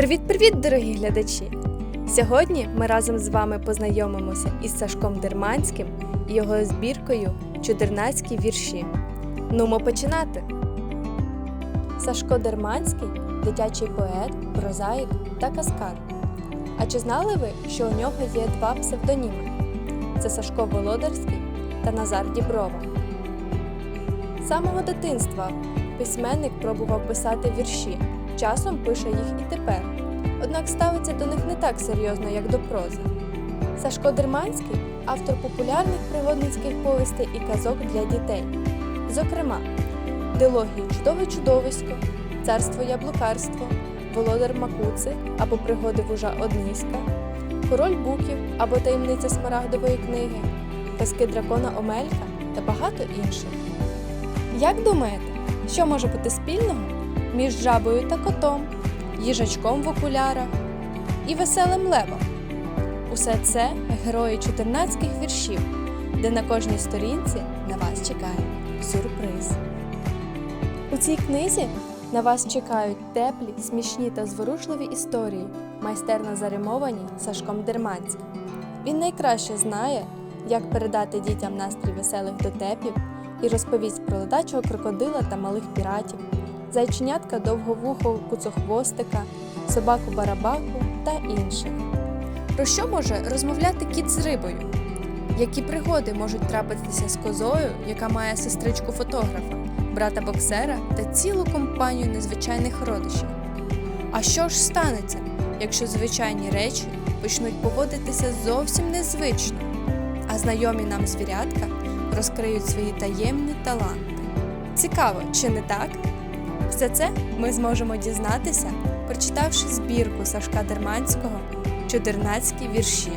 Привіт-привіт, дорогі глядачі! Сьогодні ми разом з вами познайомимося із Сашком Дерманським і його збіркою Чудернацькі вірші. Нумо починати! Сашко Дерманський дитячий поет, прозаїк та каскар. А чи знали ви, що у нього є два псевдоніми? Це Сашко Володарський та Назар Діброва. З самого дитинства письменник пробував писати вірші, часом пише їх і тепер, однак ставиться до них не так серйозно, як до прози. Сашко Дерманський автор популярних пригодницьких повістей і казок для дітей. Зокрема, дилогії Чудове чудовисько, Царство яблукарство, Володар Макуци або Пригоди вужа Одниська, Король Буків або Таємниця Смарагдової книги, Казки дракона Омелька та багато інших. Як думаєте, що може бути спільного між жабою та котом, їжачком в окулярах і веселим левом? Усе це герої чотирнацьких віршів, де на кожній сторінці на вас чекає сюрприз. У цій книзі на вас чекають теплі, смішні та зворушливі історії, майстерно заримовані Сашком Дерманським. Він найкраще знає, як передати дітям настрій веселих дотепів і розповість про ледачого крокодила та малих піратів, зайченятка довговухого куцохвостика, собаку барабаку та інших. Про що може розмовляти кіт з рибою? Які пригоди можуть трапитися з козою, яка має сестричку фотографа, брата боксера та цілу компанію незвичайних родичів? А що ж станеться, якщо звичайні речі почнуть поводитися зовсім незвично, а знайомі нам звірятка розкриють свої таємні таланти? Цікаво, чи не так? Все це ми зможемо дізнатися, прочитавши збірку Сашка Дерманського Чудернацькі вірші.